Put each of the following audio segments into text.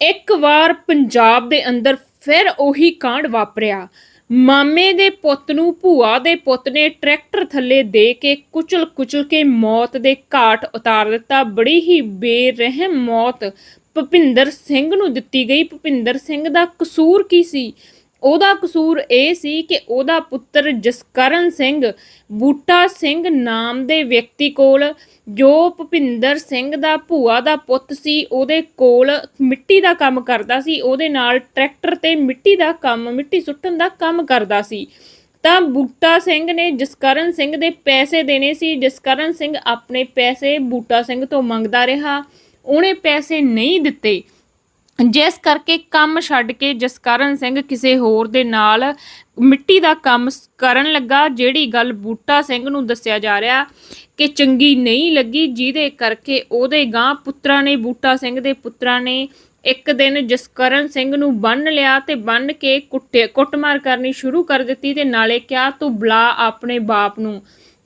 ਇੱਕ ਵਾਰ ਪੰਜਾਬ ਦੇ ਅੰਦਰ ਫਿਰ ਉਹੀ ਕਾਂਡ ਵਾਪਰਿਆ। ਮਾਮੇ ਦੇ ਪੁੱਤ ਨੂੰ ਭੂਆ ਦੇ ਪੁੱਤ ਨੇ ਟਰੈਕਟਰ ਥੱਲੇ ਦੇ ਕੇ ਕੁਚਲ ਕੁਚਲ ਕੇ ਮੌਤ ਦੇ ਘਾਟ ਉਤਾਰ ਦਿੱਤਾ। ਬੜੀ ਹੀ ਬੇਰਹਿਮ ਮੌਤ ਭੁਪਿੰਦਰ ਸਿੰਘ ਨੂੰ ਦਿੱਤੀ ਗਈ। ਭੁਪਿੰਦਰ ਸਿੰਘ ਦਾ ਕਸੂਰ ਕੀ ਸੀ? ਉਹਦਾ ਕਸੂਰ ਇਹ ਸੀ ਕਿ ਉਹਦਾ ਪੁੱਤਰ ਜਸਕਰਨ ਸਿੰਘ ਬੂਟਾ ਸਿੰਘ ਨਾਮ ਦੇ ਵਿਅਕਤੀ ਕੋਲ, ਜੋ ਭੁਪਿੰਦਰ ਸਿੰਘ ਦਾ ਭੂਆ ਦਾ ਪੁੱਤ ਸੀ, ਉਹਦੇ ਕੋਲ ਮਿੱਟੀ ਦਾ ਕੰਮ ਕਰਦਾ ਸੀ, ਉਹਦੇ ਨਾਲ ਟਰੈਕਟਰ ਤੇ ਮਿੱਟੀ ਦਾ ਕੰਮ, ਮਿੱਟੀ ਸੁੱਟਣ ਦਾ ਕੰਮ ਕਰਦਾ ਸੀ। ਤਾਂ ਬੂਟਾ ਸਿੰਘ ਨੇ ਜਸਕਰਨ ਸਿੰਘ ਦੇ ਪੈਸੇ ਦੇਣੇ ਸੀ, ਜਸਕਰਨ ਸਿੰਘ ਆਪਣੇ ਪੈਸੇ ਬੂਟਾ ਸਿੰਘ ਤੋਂ ਮੰਗਦਾ ਰਿਹਾ, ਉਹਨੇ ਪੈਸੇ ਨਹੀਂ ਦਿੱਤੇ। ਜਿਸ ਕਰਕੇ ਕੰਮ ਛੱਡ ਕੇ ਜਸਕਰਨ ਸਿੰਘ ਕਿਸੇ ਹੋਰ ਦੇ ਨਾਲ ਮਿੱਟੀ ਦਾ ਕੰਮ ਕਰਨ ਲੱਗਾ, ਜਿਹੜੀ ਗੱਲ ਬੂਟਾ ਸਿੰਘ ਨੂੰ ਦੱਸਿਆ ਜਾ ਰਿਹਾ ਕਿ ਚੰਗੀ ਨਹੀਂ ਲੱਗੀ, ਜਿਹਦੇ ਕਰਕੇ ਉਹਦੇ ਗਾਂ ਪੁੱਤਰਾਂ ਨੇ, ਬੂਟਾ ਸਿੰਘ ਦੇ ਪੁੱਤਰਾਂ ਨੇ ਇੱਕ ਦਿਨ ਜਸਕਰਨ ਸਿੰਘ ਨੂੰ ਬੰਨ ਲਿਆ ਤੇ ਬੰਨ ਕੇ ਕੁੱਟੇ ਕੁੱਟਮਾਰ ਕਰਨੀ ਸ਼ੁਰੂ ਕਰ ਦਿੱਤੀ ਤੇ ਨਾਲੇ ਕਿਹਾ, ਤੂੰ ਬੁਲਾ ਆਪਣੇ ਬਾਪ ਨੂੰ।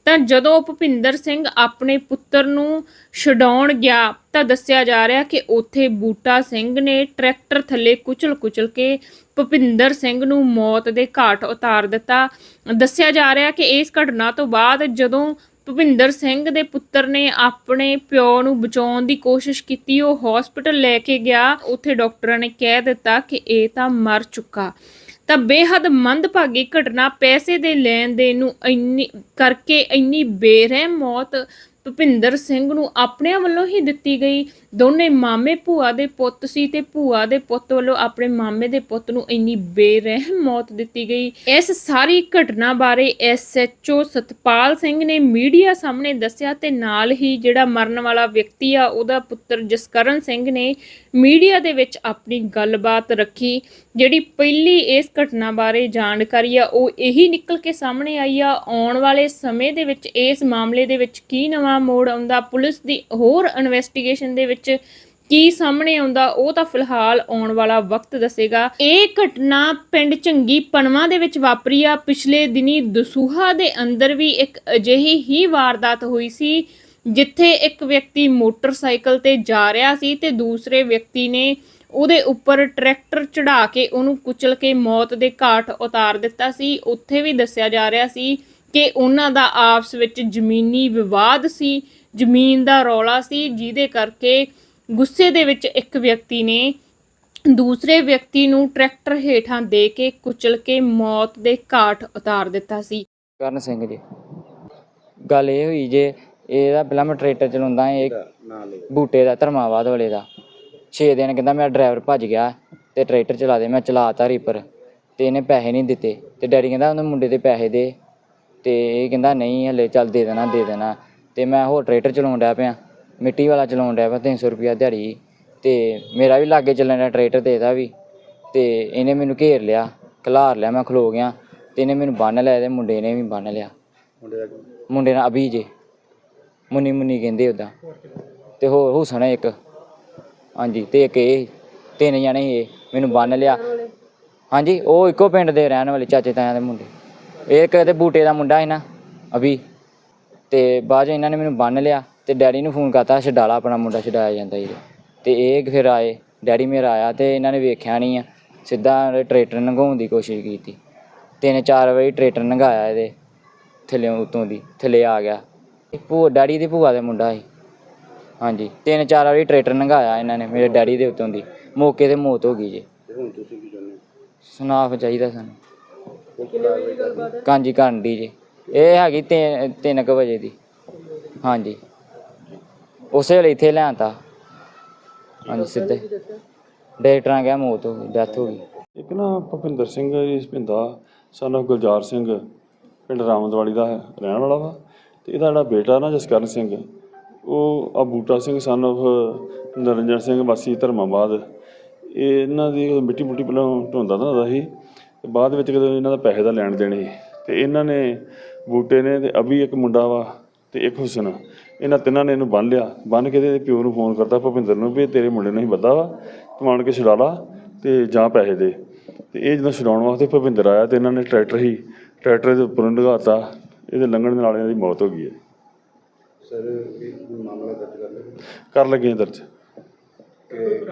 ਤਾਂ ਜਦੋਂ ਭੁਪਿੰਦਰ ਸਿੰਘ ਆਪਣੇ ਪੁੱਤਰ ਨੂੰ ਛਡਾਉਣ ਗਿਆ ਤਾਂ ਦੱਸਿਆ ਜਾ ਰਿਹਾ ਕਿ ਉੱਥੇ ਬੂਟਾ ਸਿੰਘ ਨੇ ਟਰੈਕਟਰ ਥੱਲੇ ਕੁਚਲ ਕੁਚਲ ਕੇ ਭੁਪਿੰਦਰ ਸਿੰਘ ਨੂੰ ਮੌਤ ਦੇ ਘਾਟ ਉਤਾਰ ਦਿੱਤਾ। ਦੱਸਿਆ ਜਾ ਰਿਹਾ ਕਿ ਇਸ ਘਟਨਾ ਤੋਂ ਬਾਅਦ ਜਦੋਂ ਭੁਪਿੰਦਰ ਸਿੰਘ ਦੇ ਪੁੱਤਰ ਨੇ ਆਪਣੇ ਪਿਓ ਨੂੰ ਬਚਾਉਣ ਦੀ ਕੋਸ਼ਿਸ਼ ਕੀਤੀ, ਉਹ ਹਸਪੀਟਲ ਲੈ ਕੇ ਗਿਆ। ਉੱਥੇ ਡਾਕਟਰਾਂ ਨੇ ਕਹਿ ਦਿੱਤਾ ਕਿ ਇਹ ਤਾਂ ਮਰ ਚੁੱਕਾ। ਤਾਂ ਬੇਹੱਦ ਮੰਦਭਾਗੀ ਘਟਨਾ ਪੈਸੇ ਦੇ ਲੈਣ ਦੇਣ ਨੂੰ ਇੰਨੀ, ਕਰਕੇ ਇੰਨੀ ਬੇਰਹਿਮ ਮੌਤ ਭੁਪਿੰਦਰ ਸਿੰਘ ਨੂੰ ਆਪਣਿਆਂ ਵੱਲੋਂ ਹੀ ਦਿੱਤੀ ਗਈ। ਦੋਨੇ ਮਾਮੇ ਭੂਆ ਦੇ ਪੁੱਤ ਸੀ ਤੇ ਭੂਆ ਦੇ ਪੁੱਤ ਵੱਲੋਂ ਆਪਣੇ ਮਾਮੇ ਦੇ ਪੁੱਤ ਨੂੰ ਇੰਨੀ ਬੇਰਹਿਮ ਮੌਤ ਦਿੱਤੀ ਗਈ। ਇਸ ਸਾਰੀ ਘਟਨਾ ਬਾਰੇ ਐਸਐਚਓ ਸਤਪਾਲ ਸਿੰਘ ਨੇ ਮੀਡੀਆ ਸਾਹਮਣੇ ਦੱਸਿਆ ਤੇ ਨਾਲ ਹੀ ਜਿਹੜਾ ਮਰਨ ਵਾਲਾ ਵਿਅਕਤੀ ਆ, ਉਹਦਾ ਪੁੱਤਰ ਜਸਕਰਨ ਸਿੰਘ ਨੇ ਮੀਡੀਆ ਦੇ ਵਿੱਚ ਆਪਣੀ ਗੱਲਬਾਤ ਰੱਖੀ। ਜਿਹੜੀ ਪਹਿਲੀ ਇਸ ਘਟਨਾ ਬਾਰੇ ਜਾਣਕਾਰੀ ਆ, ਉਹ ਇਹੀ ਨਿਕਲ ਕੇ ਸਾਹਮਣੇ ਆਈ ਆ, ਆਉਣ ਵਾਲੇ ਸਮੇਂ ਦੇ ਵਿੱਚ ਇਸ ਮਾਮਲੇ ਦੇ ਵਿੱਚ ਕੀ ਨਵਾਂ ਮੋੜ ਆਉਂਦਾ, ਪੁਲਿਸ ਦੀ ਹੋਰ ਇਨਵੈਸਟੀਗੇਸ਼ਨ ਦੇ ਵਿੱਚ ਕੀ ਸਾਹਮਣੇ ਆਉਂਦਾ, ਉਹ ਤਾਂ ਫਿਲਹਾਲ ਆਉਣ ਵਾਲਾ ਵਕਤ ਦੱਸੇਗਾ। ਇਹ ਘਟਨਾ ਪਿੰਡ ਚੰਗੀ ਪਨਵਾ ਦੇ ਵਿੱਚ ਵਾਪਰੀ ਆ। ਪਿਛਲੇ ਦਿਨੀ ਦਸੂਹਾ ਦੇ ਅੰਦਰ ਵੀ ਇੱਕ ਅਜਿਹੀ ਹੀ ਵਾਰਦਾਤ ਹੋਈ ਸੀ, ਜਿੱਥੇ ਇੱਕ ਵਿਅਕਤੀ ਮੋਟਰਸਾਈਕਲ ਤੇ ਜਾ ਰਿਹਾ ਸੀ ਤੇ ਦੂਸਰੇ ਵਿਅਕਤੀ ਨੇ ਉਹਦੇ ਉੱਪਰ ਟਰੈਕਟਰ ਚੜਾ ਕੇ ਉਹਨੂੰ ਕੁਚਲ ਕੇ ਮੌਤ ਦੇ ਘਾਟ ਉਤਾਰ ਦਿੱਤਾ ਸੀ। ਉੱਥੇ ਵੀ ਦੱਸਿਆ ਜਾ ਰਿਹਾ ਸੀ ਕਿ ਉਹਨਾਂ ਦਾ ਆਪਸ ਵਿੱਚ ਜ਼ਮੀਨੀ ਵਿਵਾਦ ਸੀ। ਜ਼ਮੀਨ ਦਾ ਰੌਲਾ ਸੀ ਜਿਹਦੇ ਕਰਕੇ ਗੁੱਸੇ ਦੇ ਵਿੱਚ ਇੱਕ ਵਿਅਕਤੀ ਨੇ ਦੂਸਰੇ ਵਿਅਕਤੀ ਨੂੰ ਟਰੈਕਟਰ ਹੇਠਾਂ ਦੇ ਕੇ ਕੁਚਲ ਕੇ ਮੌਤ ਦੇ ਘਾਟ ਉਤਾਰ ਦਿੱਤਾ ਸੀ। ਕਰਨ ਸਿੰਘ ਜੀ ਗੱਲ ਇਹ ਹੋਈ ਜੇ ਇਹਦਾ ਪਹਿਲਾਂ ਮੈਂ ਟਰੈਕਟਰ ਚਲਾਉਂਦਾ ਇਹ ਬੂਟੇ ਦਾ ਧਰਮਾਵਾਦ ਵਾਲੇ ਦਾ। 6 ਦਿਨ ਕਹਿੰਦਾ ਮੇਰਾ ਡਰਾਈਵਰ ਭੱਜ ਗਿਆ ਤੇ ਟਰੈਕਟਰ ਚਲਾ ਦੇ ਮੈਂ ਚਲਾਤਾ ਰੀਪਰ ਤੇ ਇਹਨੇ ਪੈਸੇ ਨਹੀਂ ਦਿੱਤੇ ਤੇ ਡੈਡੀ ਕਹਿੰਦਾ ਉਹਨੇ ਮੁੰਡੇ ਦੇ ਪੈਸੇ ਦੇ ਤੇ ਇਹ ਕਹਿੰਦਾ ਨਹੀਂ ਹਲੇ ਚੱਲ ਦੇ ਦੇਣਾ ਦੇ ਦੇਣਾ। ਤੇ ਮੈਂ ਹੋਰ ਟਰੈਕਟਰ ਚਲਾਉਣ ਡਿਆ ਪਿਆ। ਮਿੱਟੀ ਵਾਲਾ ਚਲਾਉਣ ਡਿਆ ਪਿਆ 300 ਰੁਪਿਆ ਦਿਹਾੜੀ। ਤੇ ਮੇਰਾ ਵੀ ਲਾਗੇ ਚੱਲਣ ਡਿਆ ਟਰੈਕਟਰ ਤੇ ਇਹਦਾ ਵੀ। ਤੇ ਇਹਨੇ ਮੈਨੂੰ ਘੇਰ ਲਿਆ ਖਲਾਰ ਲਿਆ ਮੈਂ ਖਲੋ ਗਿਆ। ਤੇ ਇਹਨੇ ਮੈਨੂੰ ਬੰਨ ਲਿਆ ਤੇ ਮੁੰਡੇ ਨੇ ਵੀ ਬੰਨ ਲਿਆ। ਮੁੰਡੇ ਨਾਲ ਅਭੀ ਜੇ। ਮੁੰਨੀ ਮੁੰਨੀ ਕਹਿੰਦੇ ਉਦਾਂ ਤੇ ਹੋਰ ਹੁਸਨ ਹੈ ਇੱਕ। ਹਾਂਜੀ ਤੇ ਇੱਕ ਇਹ ਤਿੰਨ ਜਣੇ ਇਹ ਮੈਨੂੰ ਬੰਨ ਲਿਆ। ਹਾਂਜੀ ਉਹ ਇੱਕੋ ਪਿੰਡ ਦੇ ਰਹਿਣ ਵਾਲੇ ਚਾਚੇ ਤਾਇਆਂ ਦੇ ਮੁੰਡੇ। ਇਹ ਕਿਤੇ ਬੂਟੇ ਦਾ ਮੁੰਡਾ ਸੀ ਨਾ ਅਭੀ। ਤੇ ਬਾਅਦ 'ਚ ਇਹਨਾਂ ਨੇ ਮੈਨੂੰ ਬੰਨ ਲਿਆ ਤੇ ਡੈਡੀ ਨੂੰ ਫੋਨ ਕਰਤਾ ਛਡਾਲਾ ਆਪਣਾ ਮੁੰਡਾ ਛਡਾਇਆ ਜਾਂਦਾ ਜੀ ਤੇ ਇਹ ਫਿਰ ਆਏ ਡੈਡੀ ਮੇਰਾ ਆਇਆ ਤੇ ਇਹਨਾਂ ਨੇ ਵੇਖਿਆ ਨਹੀਂ ਆ। ਸਿੱਧਾ ਟਰੈਕਟਰ ਲੰਘਾਉਣ ਦੀ ਕੋਸ਼ਿਸ਼ ਕੀਤੀ। ਤਿੰਨ ਚਾਰ ਵਾਰੀ ਟਰੈਕਟਰ ਲੰਘਾਇਆ ਇਹਦੇ ਥੱਲੇ ਉਤੋਂ ਦੀ ਥੱਲੇ ਆ ਗਿਆ। ਇਹ ਭੂਆ ਡੈਡੀ ਦੀ ਭੂਆ ਦਾ ਮੁੰਡਾ ਸੀ। ਹਾਂਜੀ ਤਿੰਨ ਚਾਰ ਵਾਰੀ ਟਰੈਕਟਰ ਲੰਘਾਇਆ ਇਹਨਾਂ ਨੇ ਮੇਰੇ ਡੈਡੀ ਦੇ ਉੱਤੋਂ ਦੀ। ਮੌਕੇ ਤੇ ਮੌਤ ਹੋ ਗਈ ਜੀ। ਹੁਣ ਤੁਸੀਂ ਕੀ ਚਾਹੁੰਦੇ ਸੁਨਾਫ ਚਾਹੀਦਾ ਸਾਨੂੰ। ਕਾਂਜੀ ਕਰਨ ਦੀ ਜੀ। ਇਹ ਹੈਗੀ 3 ਕੁ ਵਜੇ ਦੀ। ਹਾਂਜੀ। ਉਸੇ ਵੇਲੇ ਇੱਥੇ ਲਿਆਂਤਾ ਹਾਂਜੀ, ਸਿੱਧੇ। ਡਾਕਟਰਾਂ ਕਿਹਾ ਮੌਤ ਹੋ ਗਈ, ਡੈਥ ਹੋ ਗਈ। ਇੱਕ ਨਾ ਭੁਪਿੰਦਰ ਸਿੰਘ ਜੀ, ਭਿੰਦਾ। son ਗੁਲਜ਼ਾਰ ਸਿੰਘ, ਪਿੰਡ ਰਾਮਦਵਾਲੀ ਦਾ ਰਹਿਣ ਵਾਲਾ ਵਾ। ਤੇ ਇਹਦਾ ਜਿਹੜਾ ਬੇਟਾ ਨਾ ਜਸਕਰਨ ਸਿੰਘ, ਉਹ ਆ ਬੂਟਾ ਸਿੰਘ, ਸਨ of ਨਰਿੰਜਨ ਸਿੰਘ, ਵਾਸੀ ਧਰਮਾਬਾਦ। ਇਹ ਇਹਨਾਂ ਦੀ ਮਿੱਟੀ ਮੁੱਟੀ ਪਹਿਲਾਂ ਢੋਂਦਾ ਦਾ ਸੀ। ਤੇ ਬਾਅਦ ਵਿੱਚ ਕਦੇ ਇਹਨਾਂ ਦਾ ਪੈਸੇ ਦਾ ਲੈਣ ਦੇਣ ਸੀ, ਤੇ ਇਹਨਾਂ ਨੇ ਬੂਟੇ ਨੇ ਤੇ ਅਭੀ ਇੱਕ ਮੁੰਡਾ ਵਾ ਤੇ ਇੱਕ ਹੁਸਨ। ਇਹਨਾਂ ਤਿੰਨਾਂ ਨੇ ਇਹਨੂੰ ਬੰਨ ਲਿਆ। ਬੰਨ ਕੇ ਤੇ ਪਿਓ ਨੂੰ ਫੋਨ ਕਰਤਾ ਭੁਪਿੰਦਰ ਨੂੰ ਵੀ ਤੇਰੇ ਮੁੰਡੇ ਨੂੰ ਹੀ ਬੱਦਾ ਵਾ। ਤੂੰ ਆਣ ਕੇ ਛੁਡਾ ਲਾ ਤੇ ਜਾਂ ਪੈਸੇ ਦੇ। ਤੇ ਇਹ ਜਦੋਂ ਛਡਾਉਣ ਵਾਸਤੇ ਭੁਪਿੰਦਰ ਆਇਆ ਤੇ ਇਹਨਾਂ ਨੇ ਟਰੈਕਟਰ ਹੀ ਟਰੈਕਟਰ ਦੇ ਉੱਪਰੋਂ ਡਗਾਤਾ ਇਹਦੇ ਲੰਘਣ ਦੇ ਨਾਲ ਇਹਨਾਂ ਦੀ ਮੌਤ ਹੋ ਗਈ ਹੈ। ਸਰ ਇਹ ਮਾਮਲਾ ਦਰਜ ਕਰ ਲਿਆ? ਕਰ ਲੱਗੇ ਹਾਂ ਦਰਜ।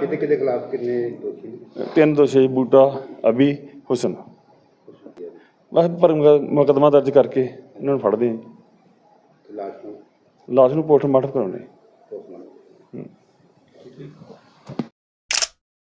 ਕਿਤੇ ਕਿਤੇ ਖਿਲਾਫ ਕਿੰਨੇ ਦੋਸ਼ੀ? ਤਿੰਨ ਦੋਸ਼ੀ ਬੂਟਾ ਅਭੀ ਹੁਸਨ। ਬਸ ਪਰ ਮੁਕਦਮਾ ਦਰਜ ਕਰਕੇ ਇਹਨਾਂ ਨੂੰ ਫੜਦੇ ਹਾਂ। ਲਾਸ਼ ਨੂੰ? ਲਾਸ਼ ਨੂੰ ਪੋਸਟਮਾਰਟਮ ਕਰਾਉਣੇ। ਪੋਸਟਮਾਰਟਮ।